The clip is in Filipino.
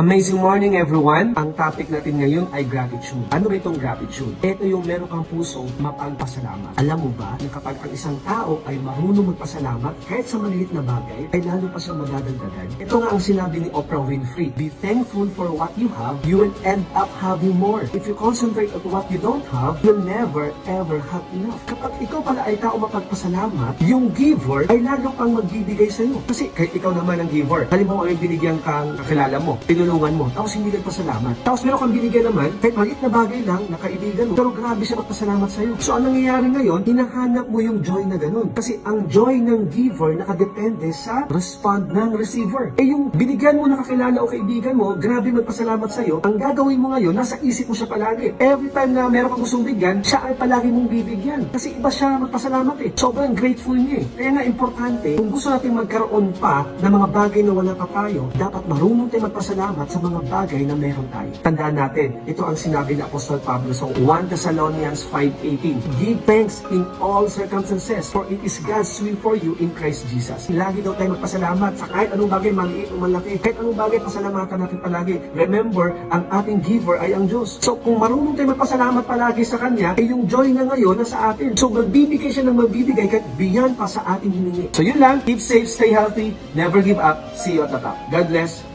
Amazing morning everyone! Ang topic natin ngayon ay gratitude. Ano ba itong gratitude? Ito yung meron kang puso mapagpasalamat. Alam mo ba na kapag ang isang tao ay marunong magpasalamat kahit sa maliit na bagay, ay lalo pa siyang madadagdagan? Ito nga ang sinabi ni Oprah Winfrey. Be thankful for what you have, you will end up having more. If you concentrate on what you don't have, you'll never ever have enough. Kapag ikaw pala ay tao mapagpasalamat, yung giver ay lalo pang magbibigay sa iyo. Kasi kahit ikaw naman ang giver, halimbawa may binigyan kang kakilala mo, tinulungan mo, tapos hindi nagpasalamat. Tapos meron kang binigyan naman, kahit maliit na bagay lang, na kaibigan mo, pero grabe siya magpasalamat sa iyo. So ang nangyayari ngayon, hinahanap mo yung joy na ganun. Kasi ang joy ng giver nakadepende sa respond ng receiver. Eh yung binigyan mo na kakilala o kaibigan mo, grabe magpasalamat sa iyo, ang gagawin mo ngayon, nasa isip mo siya palagi. Every time na meron kang gustong bigyan, siya ay palagi mong bibigyan. Kasi iba siya magpasalamat eh. Sobrang grateful niya eh. Kaya nga importante, kung gusto natin magkaroon pa ng mga bagay na wala pa tayo, dapat marunong tayo magpasalamat sa mga bagay na meron tayo. Tandaan natin, ito ang sinabi ni Apostol Pablo sa 1 Thessalonians 5.18. Give thanks in all circumstances, for it is God's will for you in Christ Jesus. Lagi daw tayo magpasalamat sa kahit anong bagay, maliit o malaki. Kahit anong bagay, pasalamatan natin palagi. Remember, ang ating giver ay ang Diyos. So kung marunong tayo magpasalamat palagi sa Kanya, eh yung joy na ngayon nasa atin. So magbibigay siya ng magbibigay kahit beyond pa sa ating hiningi. So yun lang, keep safe, stay healthy, never give up. See you at the top. God bless.